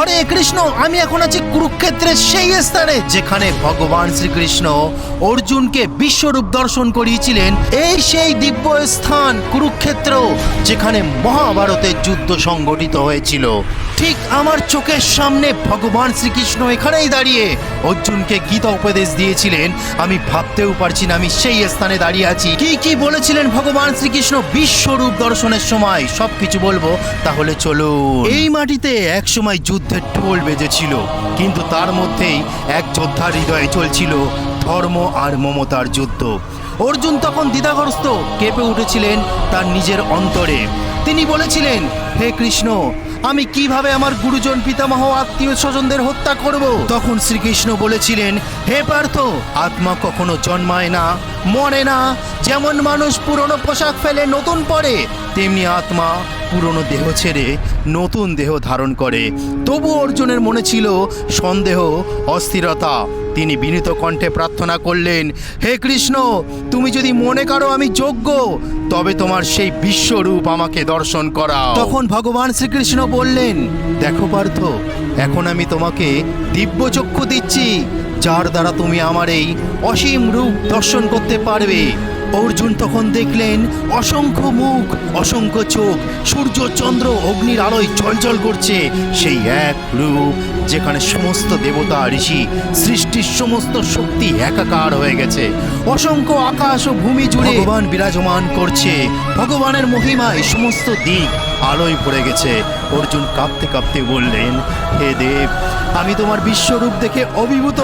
হরে কৃষ্ণ, আমি এখন আছি কুরুক্ষেত্রের সেই স্থানে যেখানে ভগবান শ্রীকৃষ্ণ অর্জুনকে বিশ্বরূপ দর্শন করিয়েছিলেন। এই সেই দিব্য স্থান কুরুক্ষেত্র, যেখানে মহাভারতের যুদ্ধ সংগঠিত হয়েছিল। ঠিক আমার চোখের সামনে ভগবান শ্রীকৃষ্ণ এখানেই দাঁড়িয়ে অর্জুনকে গীতা উপদেশ দিয়েছিলেন। আমি ভাবতেও পারছি না আমি সেই স্থানে দাঁড়িয়ে আছি। কি কি বলেছিলেন ভগবান শ্রীকৃষ্ণ? বিশ্বরূপ দর্শনের সময়। সবকিছু বলব, তাহলে চলো। এই মাটিতে এক সময় যুদ্ধের ঢোল বেজেছিল, কিন্তু তার মধ্যেই এক যোদ্ধার হৃদয়ে চলছিল ধর্ম আর মমতার যুদ্ধ। অর্জুন তখন দ্বিধাগ্রস্ত, কেঁপে উঠেছিলেন তার নিজের অন্তরে। তিনি বলেছিলেন, হে কৃষ্ণ আমি কীভাবে আমার গুরুজন পিতামহ আত্মীয় স্বজনদের হত্যা করব? তখন শ্রীকৃষ্ণ বলেছিলেন, হে পার্থ, আত্মা কখনো জন্মায় না। মরে না। যেমন মানুষ পুরনো পোশাক ফেলে নতুন পরে, তেমনি আত্মা পুরনো দেহ ছেড়ে নতুন দেহ ধারণ করে। তবু অর্জুনের মনে ছিল সন্দেহ, অস্থিরতা। তিনি বিনীত কণ্ঠে প্রার্থনা করলেন, হে কৃষ্ণ, তুমি যদি মনে করো আমি যোগ্য, তবে তোমার সেই বিশ্বরূপ আমাকে দর্শন করা তখন ভগবান শ্রীকৃষ্ণ বললেন, দেখো পার্থ, এখন আমি তোমাকে দিব্য চক্ষু দিচ্ছি। যার দ্বারা তুমি আমার এই অসীম রূপ দর্শন করতে পারবে। অর্জুন তখন দেখলেন অসংখ্য মুখ অসংখ্য চোখ সূর্য চন্দ্র অগ্নির আলোয় জলজল করছে। সেই এক রূপ যেখানে সমস্ত দেবতা ঋষি সৃষ্টির সমস্ত শক্তি একাকার হয়ে গেছে। অসংখ্য আকাশ ও ভূমি জুড়ে ভগবান বিরাজমান করছে। ভগবানের মহিমায় সমস্ত দিক আলোয় ভরে গেছে। অর্জুন কাঁপতে কাঁপতে বললেন, হে দেব, আমি তোমার বিশ্বরূপ দেখে অভিভূত।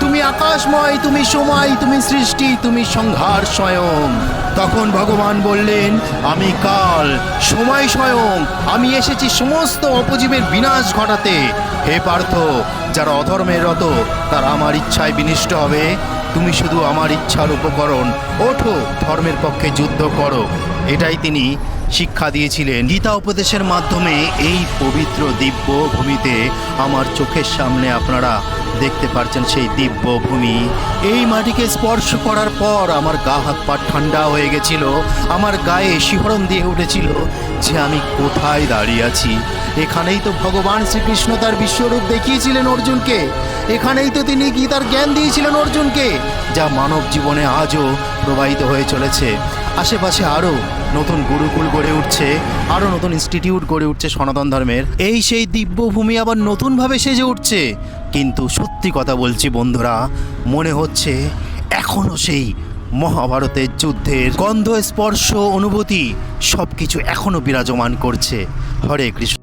তুমি আকাশময়, তুমি সময়, তুমি সৃষ্টি, তুমি সংহার স্বয়ং। তখন ভগবান বললেন, আমি কাল, সময় স্বয়ং, আমি এসেছি সমস্ত অপজীবের বিনাশ ঘটাতে। হে পার্থ, যারা অধর্মের রত, তারা আমার ইচ্ছায় বিনিষ্ট হবে। তুমি শুধু আমার ইচ্ছার উপকরণ। ওঠো, ধর্মের পক্ষে যুদ্ধ করো। এটাই তিনি শিক্ষা দিয়েছিলেন। গীতা উপদেশের মাধ্যমে এই পবিত্র দিব্য ভূমিতে আমার চোখের সামনে আপনারা দেখতে পারছেন সেই দিব্য ভূমি এই মাটিকে স্পর্শ করার পর আমার গা হাত পা ঠান্ডা হয়ে গেছিল, আমার গায়ে শিহরণ দিয়ে উঠেছিল যে আমি কোথায় দাঁড়িয়ে আছি। এখানেই তো ভগবান শ্রীকৃষ্ণ তার বিশ্বরূপ দেখিয়েছিলেন অর্জুনকে। এখানেই তো তিনি গীতার জ্ঞান দিয়েছিলেন অর্জুনকে, যা মানব জীবনে আজও প্রবাহিত হয়ে চলেছে। আশেপাশে আরও নতুন গুরুকুল গড়ে উঠছে, আরও নতুন ইনস্টিটিউট গড়ে উঠছে সনাতন ধর্মের। এই সেই দিব্যভূমি আবার নতুনভাবে সেজে উঠছে। কিন্তু সত্যি কথা বলছি বন্ধুরা, মনে হচ্ছে এখনও সেই মহাভারতের যুদ্ধের গন্ধ, স্পর্শ, অনুভূতি সবকিছু এখনও বিরাজমান করছে। হরে কৃষ্ণ।